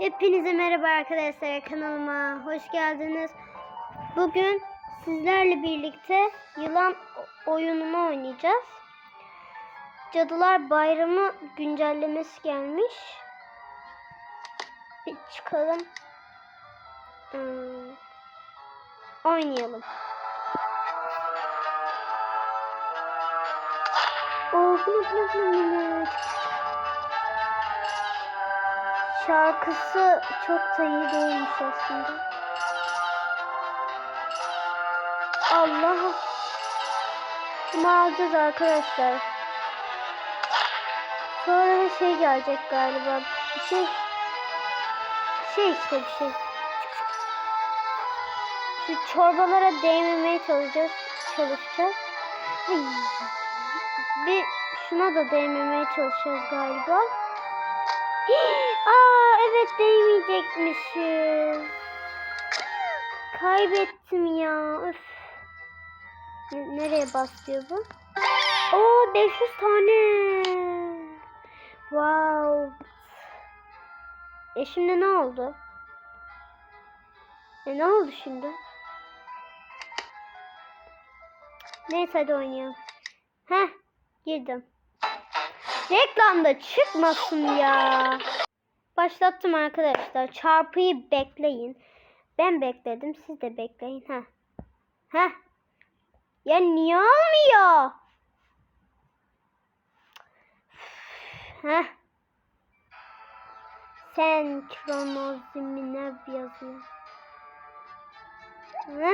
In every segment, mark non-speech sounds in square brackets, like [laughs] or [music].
Hepinize merhaba arkadaşlar kanalıma hoş geldiniz. Bugün sizlerle birlikte yılan oyununu oynayacağız. Cadılar Bayramı güncellemesi gelmiş. Bir çıkalım. Hmm, oynayalım. Oh, bu ne, bu ne? Şarkısı çok da iyi değilmiş aslında. Allah. Bunu arkadaşlar. Sonra bir şey gelecek galiba. Bir şey. Şey işte bir şey. Şu çorbalara değmemeye çalışacağız. Çalışacağız. Bir şuna da değmemeye çalışacağız galiba. Aa evet değmeyecekmişiz. Kaybettim ya. Öf. Ne- nereye basıyor bu? Oo 500 tane. Wow. E şimdi ne oldu? E ne oldu şimdi? Neyse hadi oynayalım. Heh girdim. Reklamda çıkmasın ya. Başlattım arkadaşlar. Çarpıyı bekleyin. Ben bekledim. Siz de bekleyin. Ha. Ha. Ya niye olmuyor? Ha. Sen kronozimine yazıyor. Ha.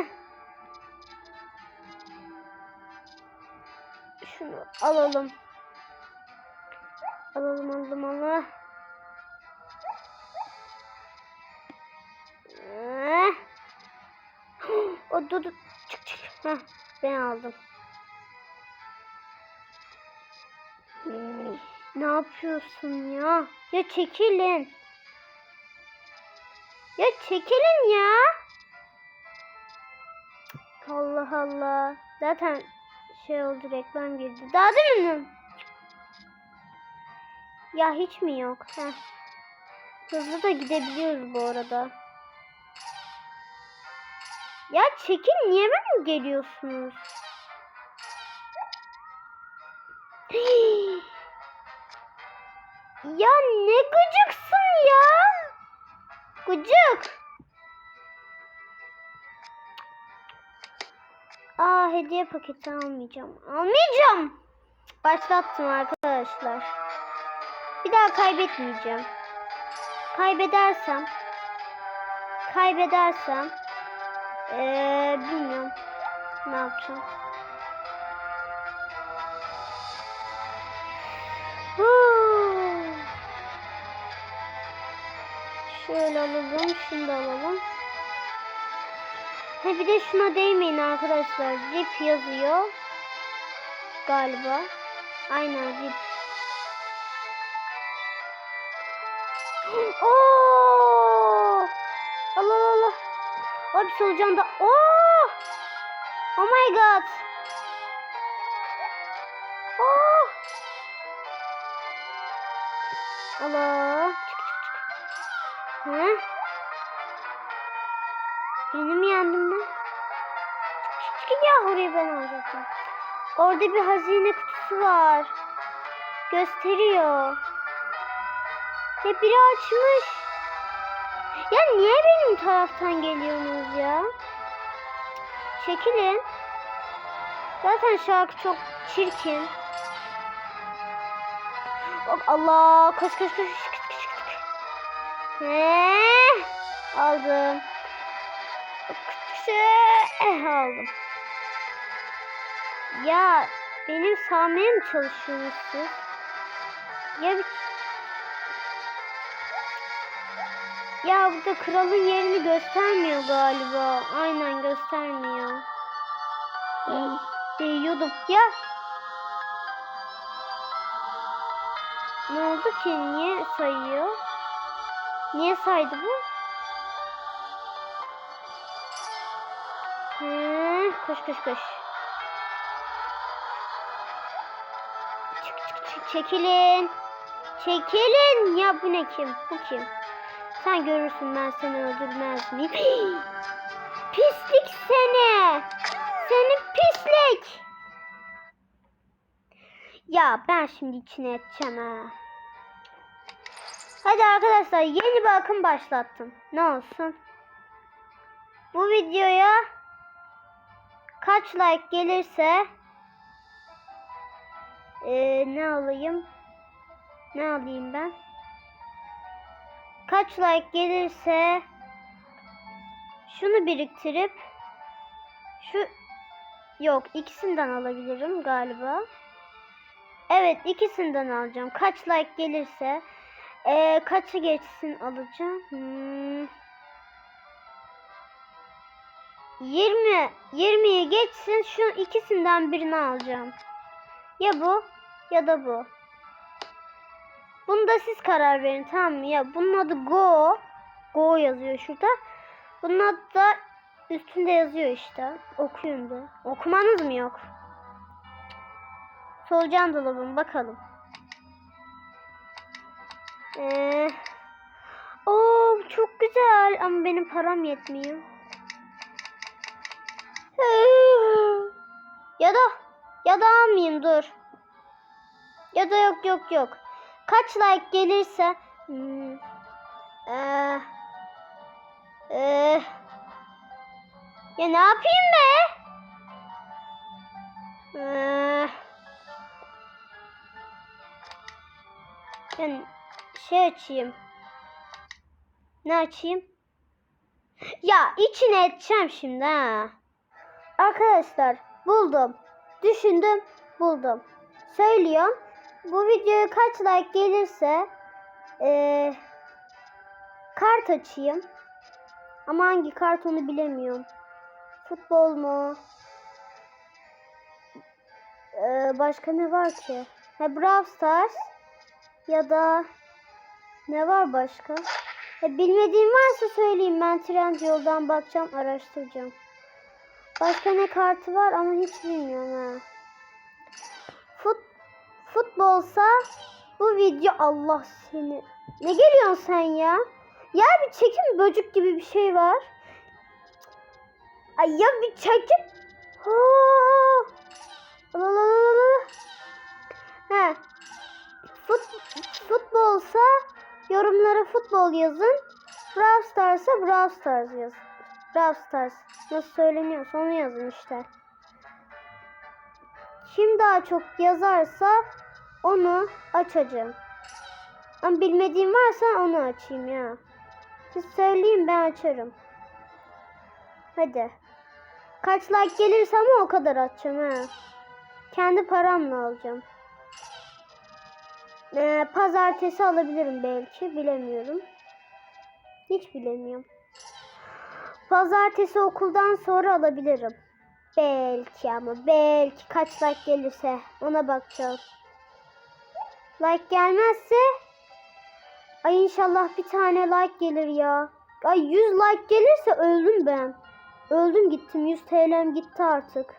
Şunu alalım. Alalım alalım alalım. Dur dur. Çık çık. Heh, ben aldım. Hmm, Ne yapıyorsun ya? Ya çekilin. Ya çekilin ya. Allah Allah. Zaten şey oldu reklam girdi. Daha mi? Ya hiç mi yok? Heh. Hızlı da gidebiliyoruz bu arada. Ya çekin niye ben geliyorsunuz? [gasps] ya ne gıcıksın ya? Gıcık. Aa hediye paketi almayacağım. Almayacağım. Başlattım arkadaşlar. Bir daha kaybetmeyeceğim. Kaybedersem kaybedersem ee, bilmiyorum ne yapacağım. Şöyle alalım, şunu da alalım. Ha bir de şuna değmeyin arkadaşlar. Rip yazıyor. Galiba. Aynen rip. Oo! Allah Allah. Abi solucan da. Oo! Oh my god. Oh! Allah. Çık çık çık. He? Beni mi yendim ben? Çık çık ya orayı ben alacaktım. Orada bir hazine kutusu var. Gösteriyor. Ya biri açmış. Ya niye benim taraftan geliyorsunuz ya? Çekilin. Zaten şarkı çok çirkin. Hop, Allah koş koş koş. Kıt, kıt, kıt, kıt. He, aldım. Eh, aldım. Ya benim sağmaya mı çalışıyorsunuz siz? Ya bir Ya burada kralın yerini göstermiyor galiba. Aynen göstermiyor. Hı, Değiyordum. Ya. Ne oldu ki? Niye sayıyor? Niye saydı bu? He, koş koş koş. Çekilin. Çekilin. Ya bu ne kim? Bu kim? Sen görürsün ben seni öldürmez miyim? [gasps] pislik seni. Seni pislik. Ya ben şimdi içine edeceğim ha. Hadi arkadaşlar yeni bir akım başlattım. Ne olsun? Bu videoya kaç like gelirse ee, ne alayım? Ne alayım ben? Kaç like gelirse şunu biriktirip şu yok ikisinden alabilirim galiba. Evet ikisinden alacağım. Kaç like gelirse ee, kaçı geçsin alacağım. Hmm. 20 20'yi geçsin şu ikisinden birini alacağım. Ya bu ya da bu. Bunda siz karar verin tamam mı? Ya bunun adı Go. Go yazıyor şurada. Bunun adı da üstünde yazıyor işte. Okuyun da. Okumanız mı yok? Solucan dolabım bakalım. Ee, oo çok güzel ama benim param yetmiyor. Ya da ya da almayayım dur. Ya da yok yok yok. Kaç like gelirse hmm, ee, ee, ya ne yapayım be? Ee, ben şey açayım. Ne açayım? Ya içine edeceğim şimdi ha. Arkadaşlar buldum. Düşündüm buldum. Söylüyorum. Bu videoya kaç like gelirse ee, kart açayım. Ama hangi kart onu bilemiyorum. Futbol mu? Ee, başka ne var ki? Ha, Brawl Stars ya da ne var başka? Ha, bilmediğim varsa söyleyeyim ben Trendyol'dan bakacağım araştıracağım. Başka ne kartı var ama hiç bilmiyorum ha. Fut, futbolsa bu video Allah seni. Ne geliyorsun sen ya? Ya bir çekim böcük gibi bir şey var. Ay ya bir çekim. Ha. He. Fut, futbolsa yorumlara futbol yazın. Brawl Stars'a Brawl Stars yazın. Brawl Stars nasıl söyleniyorsa onu yazın işte. Kim daha çok yazarsa onu açacağım. Ama bilmediğim varsa onu açayım ya. Siz söyleyin ben açarım. Hadi. Kaç like gelirse ama o kadar açacağım ha. Kendi paramla alacağım. Ee, pazartesi alabilirim belki. Bilemiyorum. Hiç bilemiyorum. Pazartesi okuldan sonra alabilirim. Belki ama belki kaç like gelirse ona bakacağız. Like gelmezse ay inşallah bir tane like gelir ya. Ay 100 like gelirse öldüm ben. Öldüm gittim 100 TL'm gitti artık.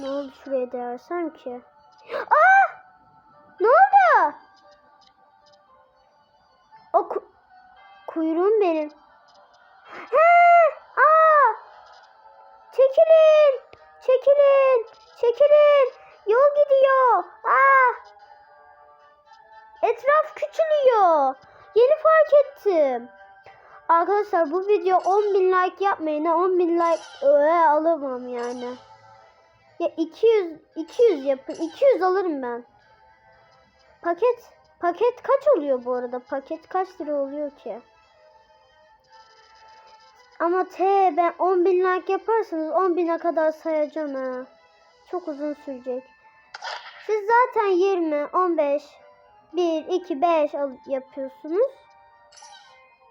Ne oldu şuraya değersem ki? Aa! Ne oldu? O ku kuyruğum benim. He! Aa! Çekilin! Çekilin! Çekilin! Yol gidiyor. Aa! Etraf küçülüyor. Yeni fark ettim. Arkadaşlar bu video 10.000 like yapmayın. 10.000 like öyle alamam yani. Ya 200 200 yapın. 200 alırım ben. Paket paket kaç oluyor bu arada? Paket kaç lira oluyor ki? Ama T ben 10 bin like yaparsanız 10 bine kadar sayacağım ha. Çok uzun sürecek. Siz zaten 20, 15, 1, 2, 5 al- yapıyorsunuz.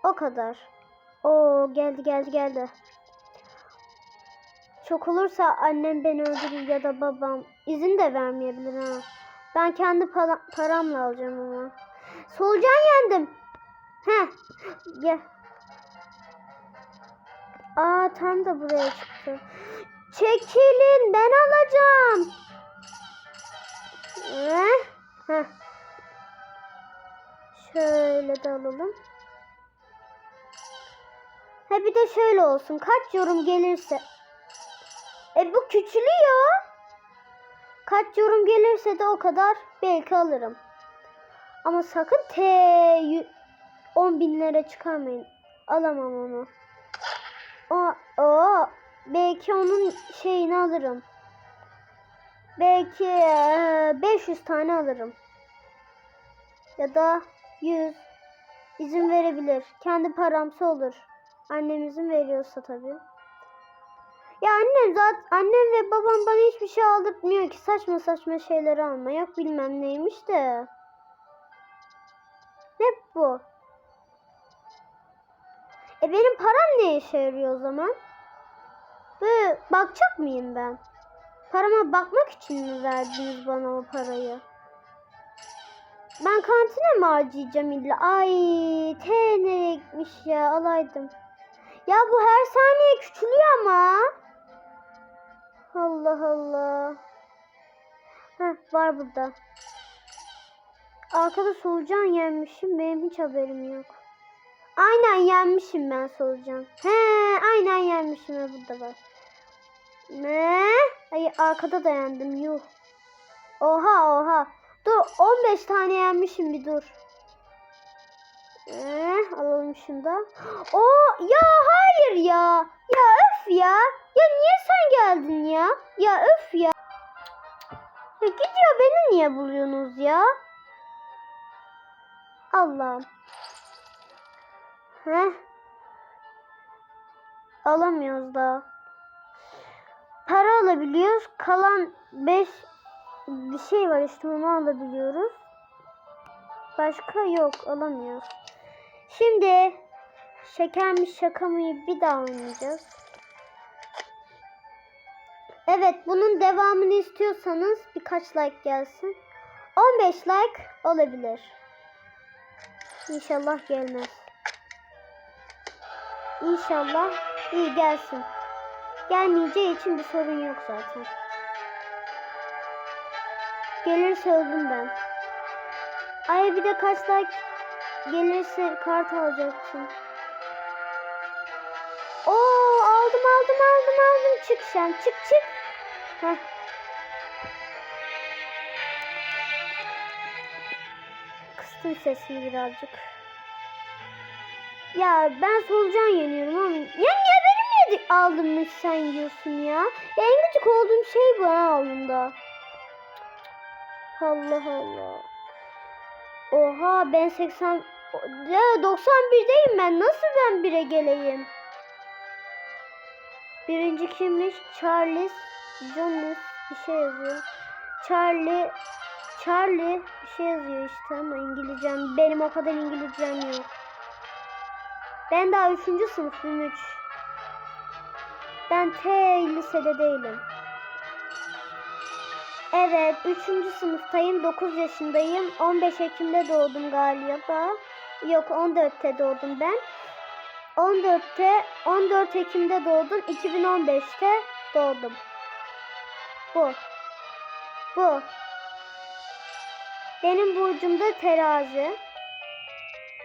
O kadar. Oo geldi geldi geldi. Çok olursa annem beni öldürür ya da babam. izin de vermeyebilir ha. Ben kendi para- paramla alacağım ama. Solucan yendim. Heh. Gel. Aa tam da buraya çıktı. Çekilin ben alacağım. Eh, Heh. Şöyle de alalım. Ha bir de şöyle olsun. Kaç yorum gelirse. E bu küçülüyor. Kaç yorum gelirse de o kadar belki alırım. Ama sakın T 10 binlere çıkarmayın. Alamam onu. O, o belki onun şeyini alırım. Belki eee, 500 tane alırım. Ya da 100 izin verebilir. Kendi paramsa olur. Annem izin veriyorsa tabii. Ya annem zaten annem ve babam bana hiçbir şey aldırtmıyor ki saçma saçma şeyleri alma. Yok bilmem neymiş de. Ne bu? E benim param ne işe yarıyor o zaman? Böyle bakacak mıyım ben? Parama bakmak için mi verdiniz bana o parayı? Ben kantine mi harcayacağım illa? Ay T nereye ya alaydım. Ya bu her saniye küçülüyor ama. Allah Allah. Heh, var burada. Arkada solucan yenmişim. Benim hiç haberim yok. Aynen yenmişim ben solucan. He, aynen yenmişim. Ha, burada var. Ne? Ay arkada da yendim. Yuh. Oha oha. Dur 15 tane yenmişim bir dur. Eh, alalım şunu da. [gasps] O ya hayır ya. Ya öf ya. Ya niye sen geldin ya? Ya öf ya. Ya gidiyor beni niye buluyorsunuz ya? Allah'ım. Heh. Alamıyoruz daha. Para alabiliyoruz. Kalan 5 bir şey var işte onu alabiliyoruz. Başka yok alamıyoruz. Şimdi şekermiş şaka mı bir daha oynayacağız. Evet bunun devamını istiyorsanız birkaç like gelsin. 15 like olabilir. İnşallah gelmez. İnşallah iyi gelsin. Gelmeyeceği için bir sorun yok zaten. Gelirse öldüm ben. Ay bir de kaç like gelirse kart alacaksın. Oo aldım aldım aldım aldım. Çık sen çık çık. Heh. Kıstım sesini birazcık. Ya ben solucan yeniyorum ama ya niye benim yedik aldın mı sen yiyorsun ya? Ya en gıcık olduğum şey bu ha oyunda. Allah Allah. Oha ben 80 ya 91'deyim ben. Nasıl ben 1'e geleyim? Birinci kimmiş? Charles Jonas bir şey yazıyor. Charlie Charlie bir şey yazıyor işte ama İngilizcem benim o kadar İngilizcem yok. Ben daha 3. sınıfım 3. Ben T lisede değilim. Evet, 3. sınıftayım, 9 yaşındayım. 15 Ekim'de doğdum galiba. Yok, 14'te doğdum ben. 14'te, 14 Ekim'de doğdum. 2015'te doğdum. Bu. Bu. Benim burcum da terazi.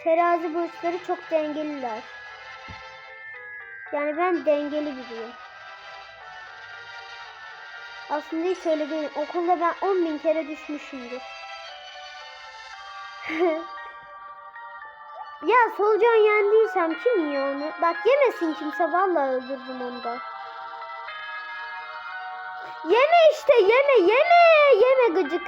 Terazi burçları çok dengeliler. Yani ben dengeli biriyim. Aslında hiç öyle değil. Okulda ben 10 bin kere düşmüşümdür. [laughs] ya solucan yendiysem kim yiyor onu? Bak yemesin kimse vallahi öldürürüm onu da. Yeme işte yeme yeme yeme gıcık.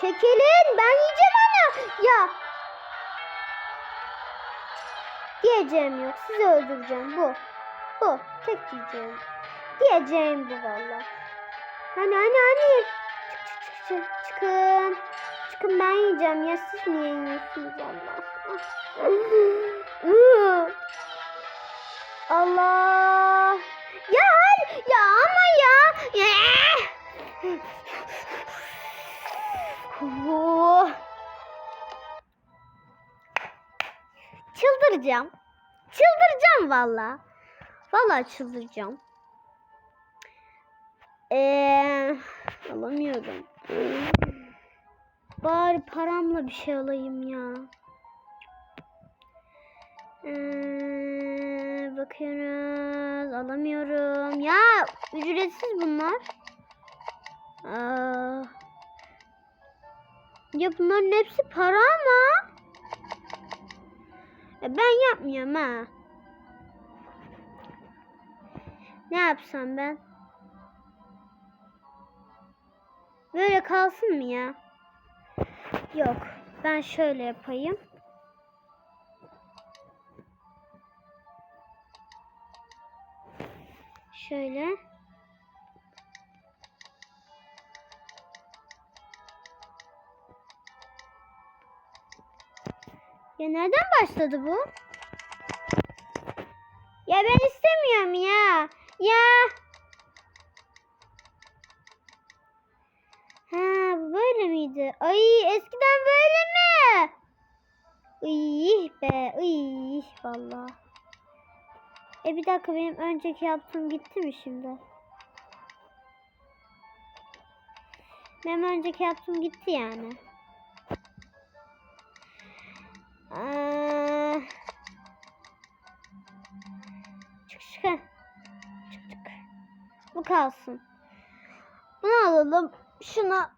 Çekilin ben yiyeceğim ana. Ya. Diyeceğim yok sizi öldüreceğim bu. Bu tek diyeceğim. Diyeceğim bu valla. Hani hani hani. Çık çık çık çık. Çıkın. Çıkın ben yiyeceğim ya siz niye yiyorsunuz Allah. [laughs] Allah. Ya hayır. Ya ama ya. Oh. Çıldıracağım. Çıldıracağım valla. Valla çıldıracağım. Eee alamıyorum. bari paramla bir şey alayım ya. Ee, bakıyoruz. Alamıyorum. Ya ücretsiz bunlar. Aa. Ya bunların hepsi para ama. E ben yapmıyorum ha. Ne yapsam ben? Böyle kalsın mı ya? Yok. Ben şöyle yapayım. Şöyle. Ya nereden başladı bu? Ya ben iyi vallahi. E bir dakika benim önceki yaptığım gitti mi şimdi? Benim önceki yaptığım gitti yani. Aa, çık çık. Çık çık. Bu kalsın. Bunu alalım. Şuna.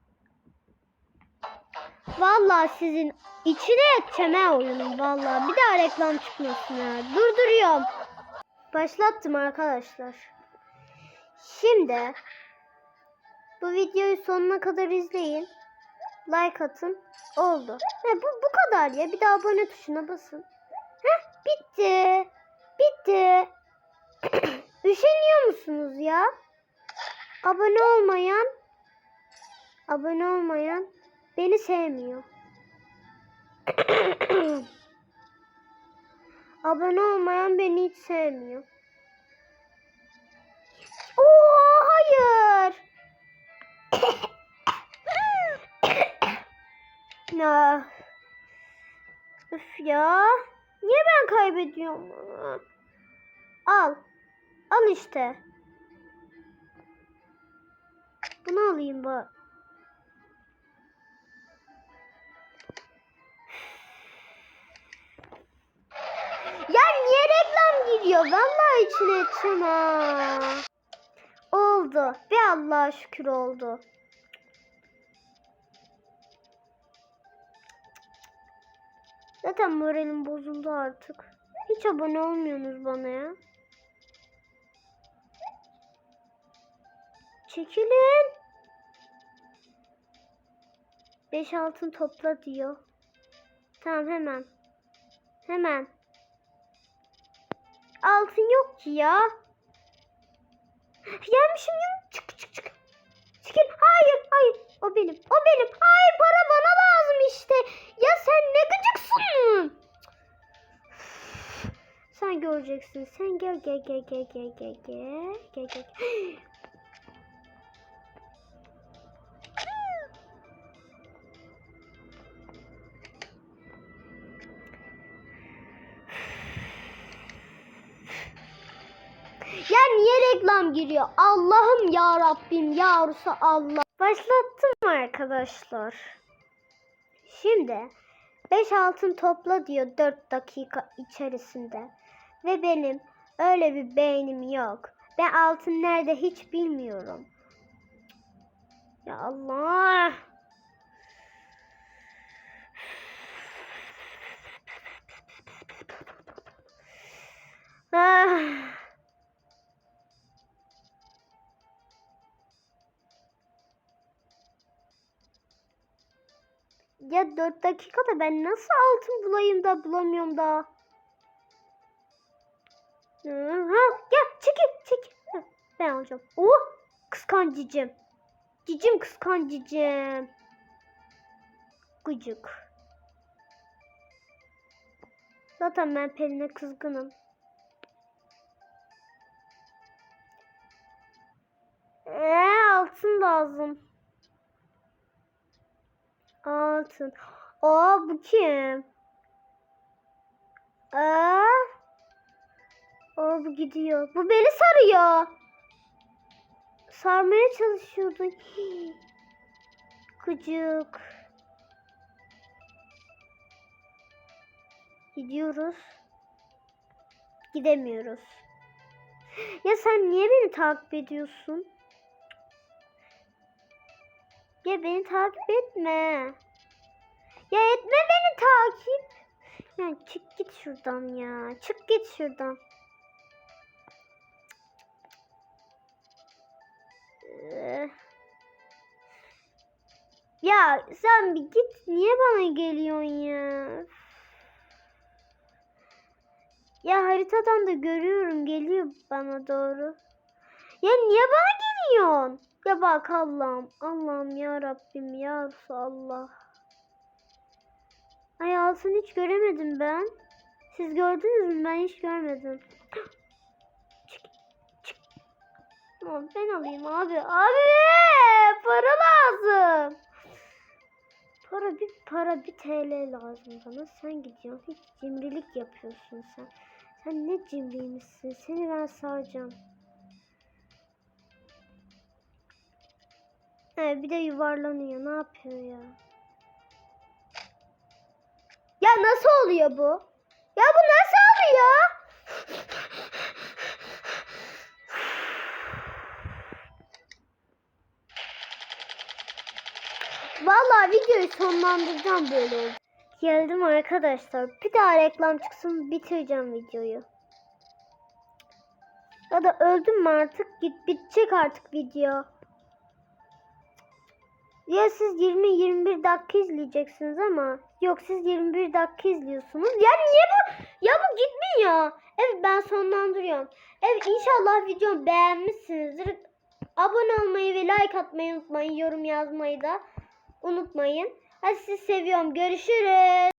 Vallahi sizin içine edeceğim ha oyunun vallahi. Bir daha reklam çıkmasın ha. Durduruyorum. Başlattım arkadaşlar. Şimdi bu videoyu sonuna kadar izleyin. Like atın. Oldu. He, bu, bu kadar ya. Bir de abone tuşuna basın. Heh, bitti. Bitti. [clears throat] Üşeniyor musunuz ya? Abone olmayan abone olmayan beni sevmiyor. [coughs] abone olmayan beni hiç sevmiyor. Oo hayır. [coughs] ya. Üf ya. Niye ben kaybediyorum? Al. Al işte. Bunu alayım bak. Giriyor? Vallahi içine edeceğim ha. Oldu. Ve Allah'a şükür oldu. Zaten moralim bozuldu artık. Hiç abone olmuyorsunuz bana ya. Çekilin. Beş altın topla diyor. Tamam hemen. Hemen. Altın yok ki ya. Gelmişim ya. Çık çık çık. Çekil. Hayır hayır. O benim. O benim. Hayır para bana lazım işte. Ya sen ne gıcıksın. Sen göreceksin. Sen gel gel gel gel gel gel gel. Gel gel. [gasps] Ya niye reklam giriyor? Allah'ım ya Rabbim ya Rusa Allah. Başlattım arkadaşlar. Şimdi 5 altın topla diyor 4 dakika içerisinde. Ve benim öyle bir beynim yok. Ben altın nerede hiç bilmiyorum. Ya Allah. Ah. Ya 4 dakikada ben nasıl altın bulayım da bulamıyorum da. Ha, gel çekil çekil. Ben alacağım. Oh kıskan cicim. Cicim kıskan cicim. Gıcık. Zaten ben Pelin'e kızgınım. Ee, altın lazım altın. Aa bu kim? Aa. Aa bu gidiyor. Bu beni sarıyor. Sarmaya çalışıyordu. Hii. [gasps] Kucuk. Gidiyoruz. Gidemiyoruz. [gasps] Ya sen niye beni takip ediyorsun? Ya beni takip etme. Ya etme beni takip. Ya çık git şuradan ya. Çık git şuradan. Ya sen bir git. Niye bana geliyorsun ya? Ya haritadan da görüyorum geliyor bana doğru. Ya niye bana geliyorsun? Ya bak Allah'ım. Allah'ım ya Rabbim ya Allah. Ay altını hiç göremedim ben. Siz gördünüz mü? Ben hiç görmedim. Çık, çık. Ama ben alayım abi. Abi para lazım. Para bir para bir TL lazım bana. Sen gidiyorsun. Hiç cimrilik yapıyorsun sen. Sen ne cimriymişsin. Seni ben saracağım. He, bir de yuvarlanıyor. Ne yapıyor ya? Ya nasıl oluyor bu? Ya bu nasıl oluyor? Vallahi videoyu sonlandıracağım böyle. Geldim arkadaşlar. Bir daha reklam çıksın bitireceğim videoyu. Ya da öldüm mü artık? Git bitecek artık video. Ya siz 20-21 dakika izleyeceksiniz ama yok siz 21 dakika izliyorsunuz. Ya niye bu? Ya bu gitmiyor. Evet ben sonlandırıyorum. Evet inşallah videomu beğenmişsinizdir. Abone olmayı ve like atmayı unutmayın. Yorum yazmayı da unutmayın. Hadi sizi seviyorum. Görüşürüz.